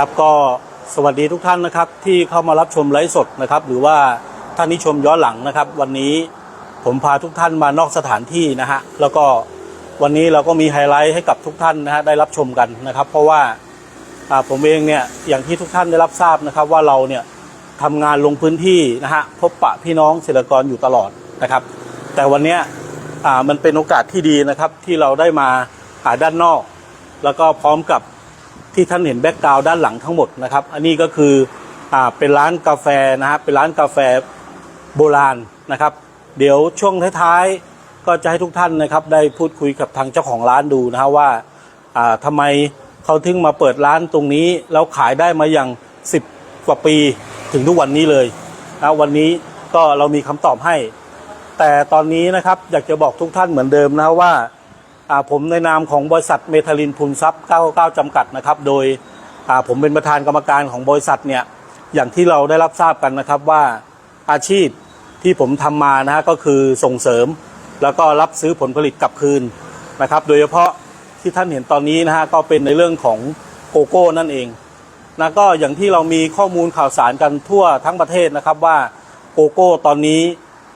ครับก็สวัสดีทุกท่านนะครับที่เข้ามารับชมไลฟ์สดนะครับ หรือว่าท่านที่ชมย้อนหลังนะครับ วันนี้ผมพาทุกท่านมานอกสถานที่นะฮะแล้วก็วันนี้เราก็มีไฮไลท์ให้กับทุกท่านนะฮะได้รับชมกันนะครับ เพราะว่าผมเองเนี่ยอย่างที่ทุกท่านได้รับทราบนะครับว่าเราเนี่ยทำงานลงพื้นที่นะฮะพบปะพี่น้องเกษตรกรอยู่ตลอดนะครับ แต่วันนี้มันเป็นโอกาสที่ดีนะครับที่เราได้มาหาด้านนอก แล้วก็พร้อมกับ ที่ท่านเห็นแบ็กกราวด้านหลังทั้งหมดนะครับ อันนี้ก็คืออ่าเป็นร้านกาแฟนะฮะเป็นร้านกาแฟโบราณนะครับ เดี๋ยวช่วงท้ายๆก็จะให้ทุกท่านนะครับ ได้พูดคุยกับทางเจ้าของร้านดูนะฮะว่าอ่าทำไมเขาถึงมาเปิดร้านตรงนี้แล้วขายได้มาอย่าง 10 กว่าปีถึงทุกวันนี้เลยนะวันนี้ก็เรามีคำตอบให้ แต่ตอนนี้นะครับอยากจะบอกทุกท่านเหมือนเดิมนะว่า ผมในนามของบริษัทเมทาลินพูนทรัพย์ 99 จำกัดนะครับ โดยผมเป็นประธานกรรมการของบริษัทเนี่ยอย่างที่เราได้รับทราบกันนะครับว่าอาชีพที่ผมทำมานะฮะก็คือส่งเสริม แล้วก็รับซื้อผลผลิตกลับคืนนะครับ โดยเฉพาะที่ท่านเห็นตอนนี้นะฮะก็เป็นในเรื่องของโกโก้นั่นเองนะก็อย่างที่เรามีข้อมูลข่าวสารกันทั่วทั้งประเทศนะครับว่าโกโก้ตอนนี้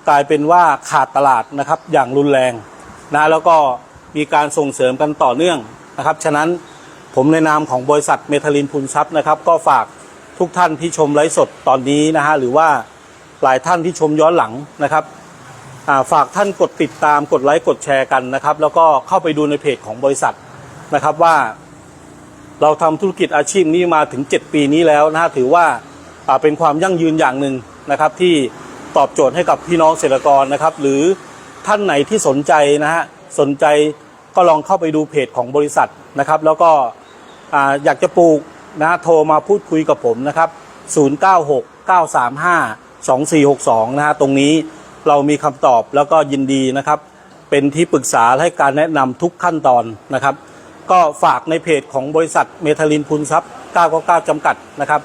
กลายเป็นว่าขาดตลาดนะครับอย่างรุนแรงนะแล้วก็ มีการส่งเสริมกันต่อเนื่องนะครับ ฉะนั้นผมในนามของบริษัทเมทาลินพูนทรัพย์นะครับ ก็ฝากทุกท่านที่ชมไลฟ์สดตอนนี้นะฮะหรือว่าหลายท่านที่ชมย้อนหลังนะครับฝากท่านกดติดตามกดไลค์กดแชร์กันนะครับ แล้วก็เข้าไปดูในเพจของบริษัทนะครับว่า เราทำธุรกิจอาชีพนี้มาถึง 7 ปีนี้แล้วนะฮะถือว่าเป็นความยั่งยืนอย่างหนึ่งนะครับ ที่ตอบโจทย์ให้กับพี่น้องเกษตรกรนะครับ หรือท่านไหนที่สนใจนะฮะ สนใจก็ลองเข้าไปดูเพจของบริษัทนะครับ แล้วก็ออยากจะปลูกนะโทรมาพูดคุยกับผมนะครับ 096 935 2462 นะฮะตรงนี้เรามีคำตอบแล้วก็ยินดีนะครับ เป็นที่ปรึกษาให้การแนะนำทุกขั้นตอนนะครับ ก็ฝากในเพจของบริษัทเมทาลินพูนทรัพย์ 999 จำกัดนะครับ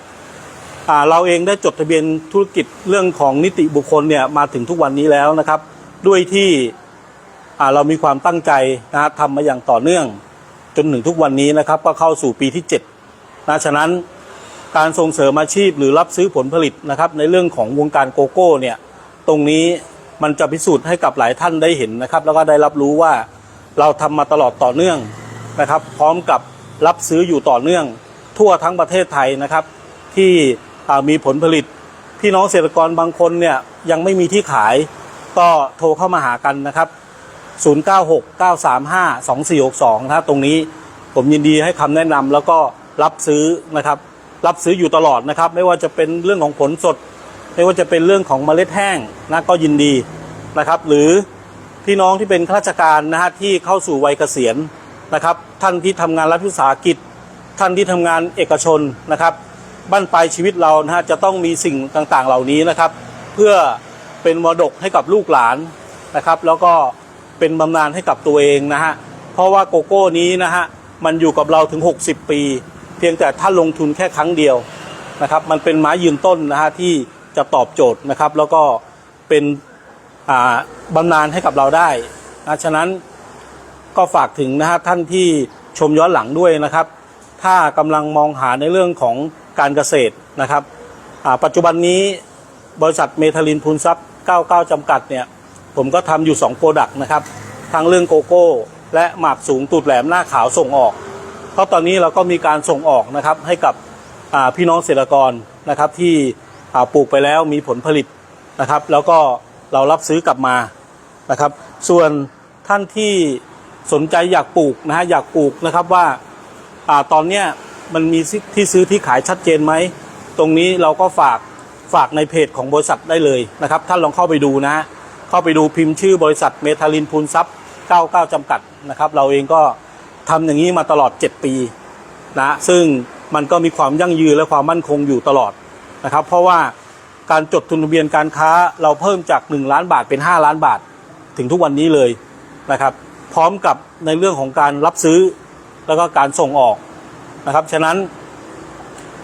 เราเองได้จดทะเบียนธุรกิจเรื่องของนิติบุคคลเนี่ยมาถึงทุกวันนี้แล้วนะครับ ด้วยที่ เรามีความตั้งใจนะฮะทำมาอย่างต่อเนื่อง จนถึงทุกวันนี้นะครับ ก็เข้าสู่ปีที่7นะฉะนั้นการส่งเสริมอาชีพหรือรับซื้อผลผลิตนะครับ ในเรื่องของวงการโกโก้เนี่ยตรงนี้มันจะพิสูจน์ให้กับหลายท่านได้เห็นนะครับ แล้วก็ได้รับรู้ว่าเราทำมาตลอดต่อเนื่องนะครับ พร้อมกับรับซื้ออยู่ต่อเนื่อง ทั่วทั้งประเทศไทยนะครับ ที่มีผลผลิต พี่น้องเกษตรกรบางคนเนี่ยยังไม่มีที่ขายก็โทรเข้ามาหากันนะครับ 0969352462นะตรงนี้ผมยินดีให้คำแนะนำแล้วก็รับซื้อนะครับ รับซื้ออยู่ตลอดนะครับ ไม่ว่าจะเป็นเรื่องของผลสด ไม่ว่าจะเป็นเรื่องของเมล็ดแห้งนะก็ยินดีนะครับ หรือพี่น้องที่เป็นข้าราชการนะฮะที่เข้าสู่วัยเกษียณนะครับ ท่านที่ทำงานรัฐวิสาหกิจ ท่านที่ทำงานเอกชนนะครับบ้านปลายชีวิตเรานะฮะจะต้องมีสิ่งต่างๆเหล่านี้นะครับ เพื่อเป็นมรดกให้กับลูกหลานนะครับ แล้วก็ เป็นบำนาญให้กับตัวเองนะฮะ เพราะว่าโกโก้นี้นะฮะ มันอยู่กับเราถึง 60 ปี เพียงแต่ท่านลงทุนแค่ครั้งเดียวนะครับ มันเป็นไม้ยืนต้นนะฮะที่จะตอบโจทย์นะครับ แล้วก็เป็นบำนาญให้กับเราได้นะฉะนั้นก็ฝากถึงนะฮะท่านที่ชมย้อนหลังด้วยนะครับ ถ้ากำลังมองหาในเรื่องของการเกษตรนะครับปัจจุบันนี้บริษัทเมทาลินพูนทรัพย์ 99 จำกัดเนี่ย ผมก็ทำอยู่2โปรดักต์นะครับทั้งเรื่องโกโก้ และหมากสูงตูดแหลมหน้าขาวส่งออก เพราะตอนนี้เราก็มีการส่งออกนะครับให้กับพี่น้องเกษตรกรนะครับที่ปลูกไปแล้วมีผลผลิตนะครับ แล้วก็เรารับซื้อกลับมานะครับ ส่วนท่านที่สนใจอยากปลูกนะฮะอยากปลูกนะครับว่าอ่าตอนเนี้ยมันมีที่ซื้อที่ขายชัดเจนไหม ตรงนี้เราก็ฝากฝากในเพจของบริษัทได้เลยนะครับ ท่านลองเข้าไปดูนะฮะ เข้าไปดูพิมพ์ชื่อบริษัทเมทาลินพูนทรัพย์99 จำกัดนะครับ เราเองก็ทำอย่างนี้มาตลอด 7 ปีนะซึ่งมันก็มีความยั่งยืนและความมั่นคงอยู่ตลอดนะครับ เพราะว่าการจดทุนทะเบียนการค้าเราเพิ่มจาก 1 ล้านบาทเป็น 5 ล้านบาท ถึงทุกวันนี้เลยนะครับ พร้อมกับในเรื่องของการรับซื้อแล้วก็การส่งออกนะครับ ฉะนั้น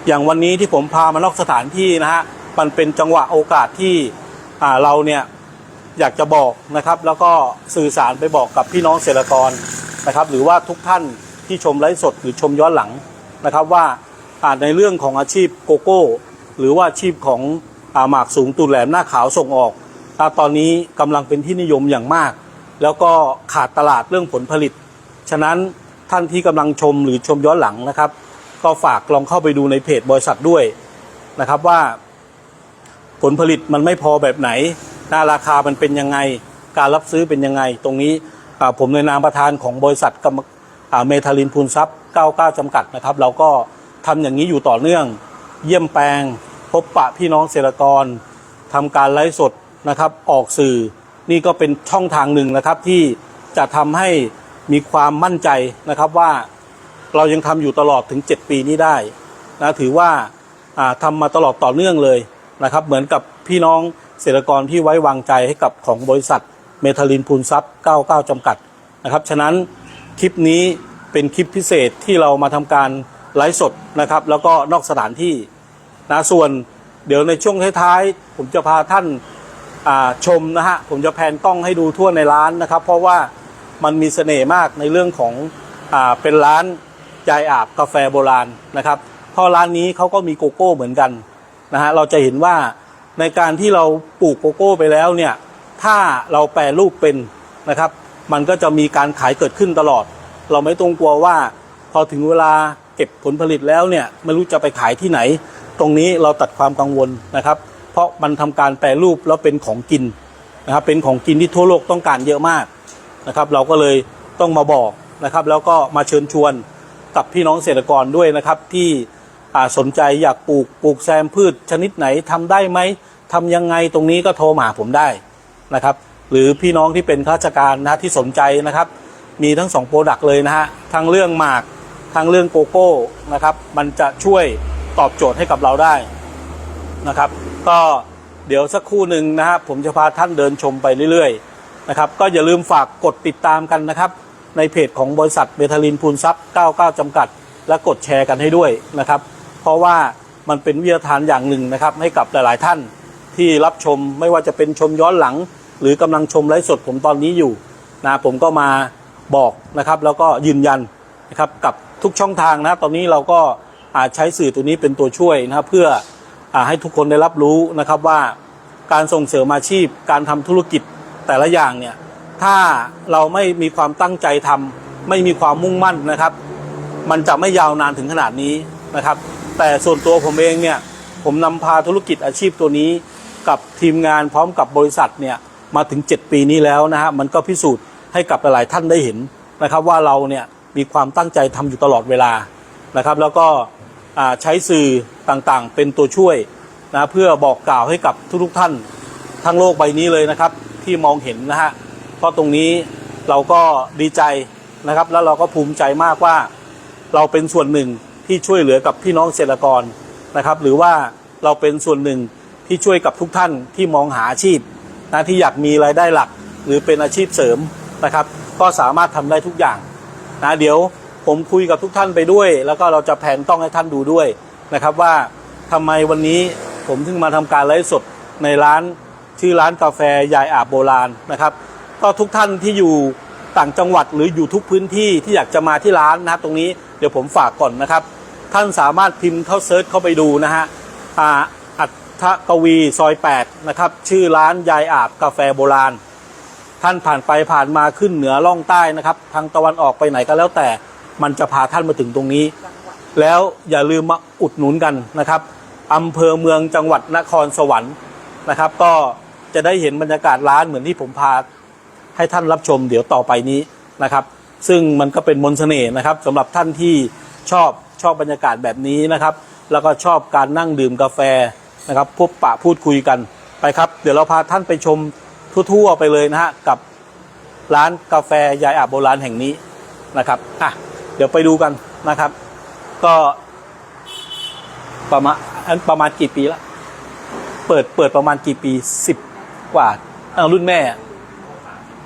อย่างวันนี้ที่ผมพามานอกสถานที่นะฮะมันเป็นจังหวะโอกาสที่เราเนี่ย อยากจะบอกนะครับ แล้วก็สื่อสารไปบอกกับพี่น้องเกษตรกรนะครับ หรือว่าทุกท่านที่ชมไลฟ์สดหรือชมย้อนหลังนะครับ ว่าอ่าในเรื่องของอาชีพโกโก้ หรือว่าอาชีพของอหมากสูงตูดแหลมหน้าขาวส่งออกอ่าตอนนี้กำลังเป็นที่นิยมอย่างมาก แล้วก็ขาดตลาดเรื่องผลผลิต ฉะนั้นท่านที่กำลังชมหรือชมย้อนหลังนะครับ ก็ฝากลองเข้าไปดูในเพจบริษัทด้วยนะครับว่าผลผลิตมันไม่พอแบบไหน หน้าราคามันเป็นยังไง การรับซื้อเป็นยังไง ตรงนี้ผมในนามประธานของบริษัทกรรมเมทาลินพูนซับ99 จำกัดนะครับ เราก็ทำอย่างนี้อยู่ต่อเนื่อง เยี่ยมแปลง พบปะพี่น้องเกษตรกรทำการไลฟ์สดนะครับ ออกสื่อ นี่ก็เป็นช่องทางหนึ่งนะครับที่จะทำให้มีความมั่นใจนะครับว่าเรายังทำอยู่ตลอดถึง 7 ปีนี้ได้นะถือว่าอ่าทำมาตลอดต่อเนื่องเลยนะครับ เหมือนกับพี่น้อง เกษตรกรที่ไว้วางใจให้กับของบริษัทเมทาลินพูนซับ99 จำกัดนะครับฉะนั้นคลิปนี้เป็นคลิปพิเศษที่เรามาทำการไลฟ์สดนะครับ แล้วก็นอกสถานที่นะส่วนเดี๋ยวในช่วงท้ายๆ ผมจะพาท่านาชมนะฮะ ผมจะแพนกล้องให้ดูทั่วในร้านนะครับ เพราะว่ามันมีเสน่ห์มากในเรื่องของอเป็นร้านยายอาบกาแฟโบราณนะครับเพราะร้านนี้เขาก็มีโกโก้เหมือนกันนะฮะเราจะเห็นว่า ในการที่เราปลูกโกโก้ไปแล้วเนี่ยถ้าเราแปรรูปเป็นนะครับ มันก็จะมีการขายเกิดขึ้นตลอด เราไม่ต้องกลัวว่า พอถึงเวลาเก็บผลผลิตแล้วเนี่ยไม่รู้จะไปขายที่ไหน ตรงนี้เราตัดความกังวลนะครับ เพราะมันทำการแปรรูปแล้วเป็นของกินนะครับเป็นของกินที่ทั่วโลกต้องการเยอะมากนะครับ เราก็เลยต้องมาบอกนะครับ แล้วก็มาเชิญชวนกับพี่น้องเกษตรกรด้วยนะครับที่ สนใจอยากปลูกปลูกแซมพืชชนิดไหนทำได้ไหมทำยังไงตรงนี้ก็โทรมาหาผมได้นะครับ หรือพี่น้องที่เป็นข้าราชการนะที่สนใจนะครับ มีทั้งสองโปรดักต์เลยนะฮะทั้งเรื่องหมากทั้งเรื่องโกโก้นะครับ มันจะช่วยตอบโจทย์ให้กับเราได้นะครับ ก็เดี๋ยวสักครู่หนึ่งนะฮะผมจะพาท่านเดินชมไปเรื่อยๆนะครับ ก็อย่าลืมฝากกดติดตามกันนะครับ ในเพจของบริษัทเบทาลินพูนซับ99จำกัด และกดแชร์กันให้ด้วยนะครับ เพราะว่ามันเป็นวิทยาทานอย่างหนึ่งนะครับ ให้กับหลาย ๆ ท่านที่รับชมไม่ว่าจะเป็นชมย้อนหลัง หรือกำลังชมไลฟ์สดผมตอนนี้อยู่นะผมก็มาบอกนะครับ แล้วก็ยืนยันนะครับกับทุกช่องทางนะตอนนี้เราก็อาจใช้สื่อตัวนี้เป็นตัวช่วยนะครับเพื่ออให้ทุกคนได้รับรู้นะครับว่าการส่งเสริมอาชีพ การทำธุรกิจแต่ละอย่างเนี่ยถ้าเราไม่มีความตั้งใจทำไม่มีความมุ่งมั่นนะครับ มันจะไม่ยาวนานถึงขนาดนี้นะครับ แต่ส่วนตัวผมเองเนี่ยผมนำพาธุรกิจอาชีพตัวนี้กับทีมงานพร้อมกับบริษัทเนี่ยมาถึง 7 ปีนี้แล้วนะฮะมันก็พิสูจน์ให้กับหลายๆท่านได้เห็นนะครับว่าเราเนี่ยมีความตั้งใจทำอยู่ตลอดเวลานะครับ แล้วก็ใช้สื่อต่างๆ เป็นตัวช่วยนะเพื่อบอกกล่าวให้กับทุกๆท่านทั้งโลกใบนี้เลยนะครับ ที่มองเห็นนะฮะเพราะตรงนี้เราก็ดีใจนะครับ แล้วเราก็ภูมิใจมากว่าเราเป็นส่วนหนึ่ง ที่ช่วยเหลือกับพี่น้องเกษตรกรนะครับ หรือว่าเราเป็นส่วนหนึ่งที่ช่วยกับทุกท่านที่มองหาอาชีพนะที่อยากมีรายได้หลัก หรือเป็นอาชีพเสริมนะครับ ก็สามารถทำได้ทุกอย่างนะเดี๋ยวผมคุยกับทุกท่านไปด้วย แล้วก็เราจะแผนต้องให้ท่านดูด้วยนะครับว่าทำไมวันนี้ผมถึงมาทำการไลฟ์สดในร้านชื่อร้านกาแฟยายอาบโบราณนะครับก็ทุกท่านที่อยู่ต่างจังหวัดหรืออยู่ทุกพื้นที่ที่อยากจะมาที่ร้านนะตรงนี้เดี๋ยวผมฝากก่อนนะครับ ท่านสามารถพิมพ์เข้าเซิร์ชเข้าไปดูนะฮะอ่าอัฐกวีซอย 8 นะครับ ชื่อร้านยายอาบกาแฟโบราณ ท่านผ่านไปผ่านมาขึ้นเหนือล่องใต้นะครับ ทางตะวันออกไปไหนก็แล้วแต่มันจะพาท่านมาถึงตรงนี้ แล้วอย่าลืมมาอุดหนุนกันนะครับอำเภอเมืองจังหวัดนครสวรรค์นะครับ ก็จะได้เห็นบรรยากาศร้านเหมือนที่ผมพาให้ท่านรับชมเดี๋ยวต่อไปนี้นะครับ ซึ่งมันก็เป็นมนต์เสน่ห์นะครับสำหรับท่านที่ชอบ ชอบบรรยากาศแบบนี้นะครับ แล้วก็ชอบการนั่งดื่มกาแฟนะครับ พบปะพูดคุยกันไปครับ เดี๋ยวเราพาท่านไปชมทั่วๆไปเลยนะฮะกับร้านกาแฟยายอาบโบราณแห่งนี้นะครับอะเดี๋ยวไปดูกันนะครับ ก็ประมาณประมาณกี่ปีล้วเปิดเปิดประมาณกี่ปีสิบกว่าเอารุ่นแม่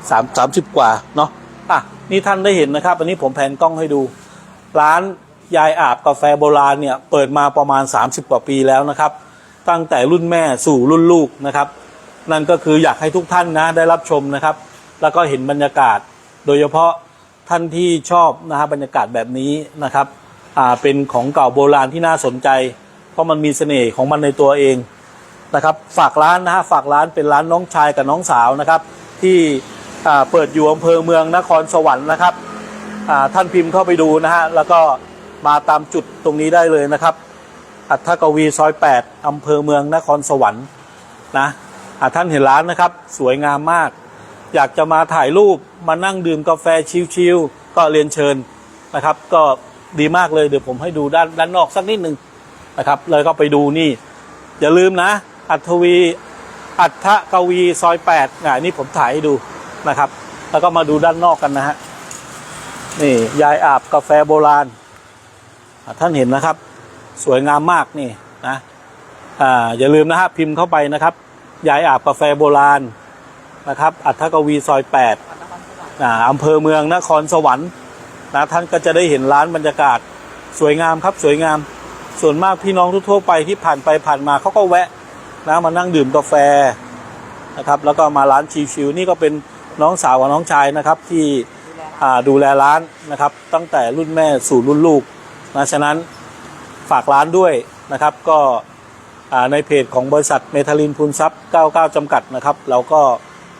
สามสามสิบกว่าเนาะอะนี่ท่านได้เห็นนะครับ อันนี้ผมแผนกล้องให้ดู ร้าน ยายอาบกาแฟโบราณเนี่ยเปิดมาประมาณ 30 กว่าปีแล้วนะครับ ตั้งแต่รุ่นแม่สู่รุ่นลูกนะครับ นั่นก็คืออยากให้ทุกท่านนะได้รับชมนะครับ แล้วก็เห็นบรรยากาศ โดยเฉพาะท่านที่ชอบนะฮะบรรยากาศแบบนี้นะครับอ่าเป็นของเก่าโบราณที่น่าสนใจ เพราะมันมีเสน่ห์ของมันในตัวเองนะครับฝากร้านนะฮะฝากร้านเป็นร้านน้องชายกับน้องสาวนะครับ ที่อ่าเปิดอยู่อำเภอเมืองนครสวรรค์นะครับอ่าท่านพิมพ์เข้าไปดูนะฮะแล้วก็ มาตามจุดตรงนี้ได้เลยนะครับ อัฐกวีซอย 8อำเภอเมืองนครสวรรค์นะอะท่านเห็นร้านนะครับ สวยงามมาก อยากจะมาถ่ายรูปมานั่งดื่มกาแฟชิลๆก็เรียนเชิญนะครับ ก็ดีมากเลยเดี๋ยวผมให้ดูด้านด้านนอกสักนิดหนึ่งนะครับเลยก็ไปดูนี่ อย่าลืมนะ อัฐวีอัฐกวีซอย8อะนี่ผมถ่ายให้ดูนะครับ แล้วก็มาดูด้านนอกกันนะฮะนี่ยายอาบกาแฟโบราณ ท่านเห็นนะครับ สวยงามมากนี่นะอ่าอย่าลืมนะฮะพิมพ์เข้าไปนะครับยายอาบกาแฟโบราณนะครับ อัฐกวีซอย8อ่าอำเภอเมืองนครสวรรค์นะท่านก็จะได้เห็นร้านบรรยากาศสวยงามครับสวยงาม ส่วนมากพี่น้องทั่วไปที่ผ่านไปผ่านมาเขาก็แวะนะมานั่งดื่มกาแฟนะครับ แล้วก็มาร้านชิวๆนี่ก็เป็นน้องสาวกับน้องชายนะครับที่ดูแลร้านนะครับ ตั้งแต่รุ่นแม่สู่รุ่นลูก นะฉะนั้นฝากร้านด้วยนะครับ ก็ในเพจของบริษัทเมทาลินพูนซับ99 จำกัดนะครับ เราก็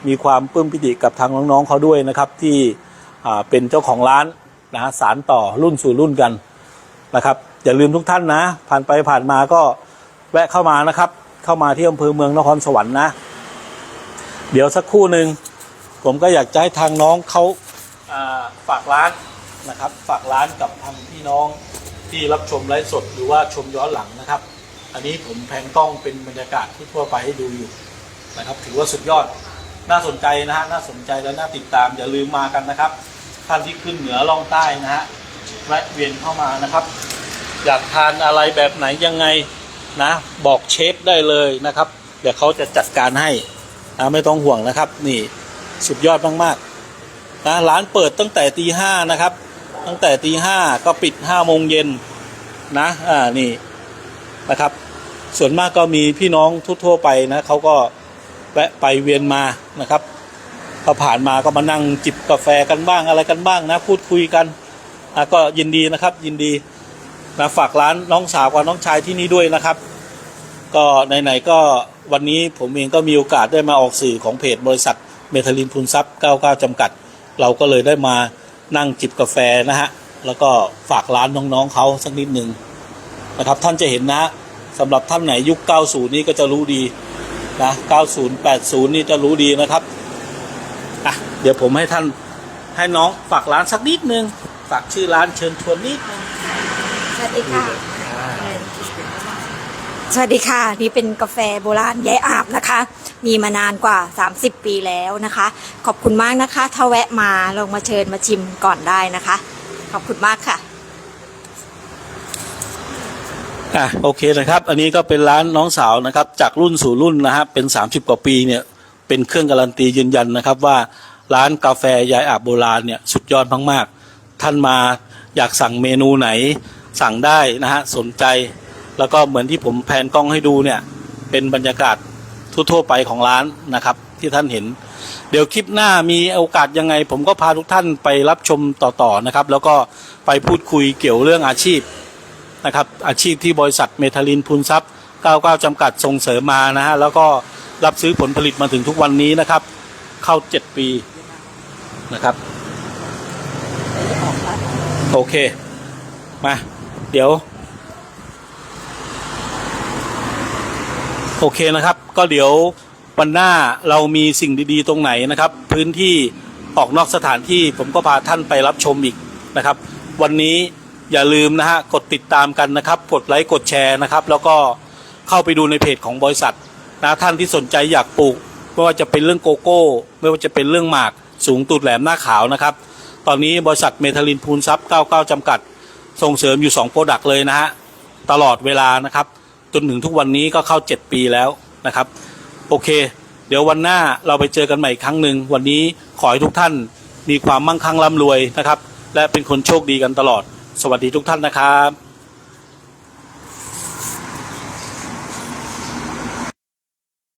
มีความปลื้มปิติกับทางน้องๆเขาด้วยนะครับ ที่เป็นเจ้าของร้านนะฮะสารต่อรุ่นสู่รุ่นกันนะครับอย่าลืมทุกท่านนะ ผ่านไปผ่านมาก็แวะเข้ามานะครับ เข้ามาที่อำเภอเมืองนครสวรรค์นะ เดี๋ยวสักครู่หนึ่งผมก็อยากจะให้ทางน้องเขาาฝากร้านนะครับ ฝากร้านกับทางพี่น้อง ที่รับชมไลฟ์สดหรือว่าชมย้อนหลังนะครับ อันนี้ผมแพนกล้องเป็นบรรยากาศที่ทั่วไปให้ดูอยู่นะครับถือว่าสุดยอดน่าสนใจนะฮะน่าสนใจและน่าติดตามอย่าลืมมากันนะครับ ท่านที่ขึ้นเหนือล่องใต้นะฮะแวะเวียนเข้ามานะครับ อยากทานอะไรแบบไหนยังไงนะบอกเชฟได้เลยนะครับ เดี๋ยวเขาจะจัดการให้นะไม่ต้องห่วงนะครับ นี่สุดยอดมากๆนะร้านเปิดตั้งแต่ตีห้านะครับ ตั้งแต่ตีห้าก็ปิดห้าโมงเย็นนะอ่านี่นะครับ ส่วนมากก็มีพี่น้องทั่วไปนะเขาก็แวะไปเวียนมานะครับพอผ่านมาก็มานั่งจิบกาแฟกันบ้างอะไรกันบ้างนะ พูดคุยกันอะก็ยินดีนะครับ ยินดีนะฝากร้านน้องสาวกับน้องชายที่นี่ด้วยนะครับ ก็ไหนๆก็วันนี้ผมเองก็มีโอกาสได้มาออกสื่อของเพจบริษัทเมทาลินพูนซับ99 จำกัด เราก็เลยได้มา นั่งจิบกาแฟนะฮะ แล้วก็ฝากร้านน้องๆเขาสักนิดหนึ่งนะครับ ท่านจะเห็นนะสำหรับท่านไหนยุค 90 นี่ก็จะรู้ดีนะ 90 80 นี่จะรู้ดีนะครับอะเดี๋ยวผมให้ท่านให้น้องฝากร้านสักนิดนึง ฝากชื่อร้านเชิญชวนนิดนึงสวัสดีค่ะ สวัสดีค่ะ นี่เป็นกาแฟโบราณยายอาบนะคะ มีมานานกว่า 30 ปีแล้วนะคะ ขอบคุณมากนะคะ ถ้าแวะมาลองมาเชิญมาชิมก่อนได้นะคะ ขอบคุณมากค่ะอะโอเคนะครับ อันนี้ก็เป็นร้านน้องสาวนะครับ จากรุ่นสู่รุ่นนะฮะเป็น 30 กว่าปีเนี่ยเป็นเครื่องการันตียืนยันนะครับว่าร้านกาแฟยายอาบโบราณเนี่ยสุดยอดมากๆ ท่านมาอยากสั่งเมนูไหนสั่งได้นะฮะสนใจ แล้วก็เหมือนที่ผมแพนกล้องให้ดูเนี่ยเป็นบรรยากาศ ทั่วๆไปของร้านนะครับ ที่ท่านเห็น เดี๋ยวคลิปหน้ามีโอกาสยังไง ผมก็พาทุกท่านไปรับชมต่อๆนะครับ แล้วก็ไปพูดคุยเกี่ยวเรื่องอาชีพนะครับอาชีพที่บริษัทเมทาลินพูนทรัพย์ 99 จำกัดส่งเสริมมานะฮะแล้วก็รับซื้อผลผลิตมาถึงทุกวันนี้นะครับ เข้า 7 ปีนะครับ โอเค มา เดี๋ยว โอเคนะครับ ก็เดี๋ยววันหน้าเรามีสิ่งดีๆ ตรงไหนนะครับ พื้นที่ออกนอกสถานที่ผมก็พาท่านไปรับชมอีกนะครับ วันนี้อย่าลืมนะฮะกดติดตามกันนะครับ กดไลค์กดแชร์นะครับ แล้วก็เข้าไปดูในเพจของบริษัทนะท่านที่สนใจอยากปลูกไม่ว่าจะเป็นเรื่องโกโก้ ไม่ว่าจะเป็นเรื่องหมากสูงตูดแหลมหน้าขาวนะครับ ตอนนี้บริษัทเมทาลินพูนซับ99จำกัด ส่งเสริมอยู่2โปรดักต์เลยนะฮะตลอดเวลานะครับ จนถึงทุกวันนี้ก็เข้า 7 ปีแล้วนะครับ โอเค เดี๋ยววันหน้าเราไปเจอกันใหม่อีกครั้งหนึ่งวันนี้ขอให้ทุกท่านมีความมั่งคั่งร่ำรวยนะครับ และเป็นคนโชคดีกันตลอด สวัสดีทุกท่านนะครับ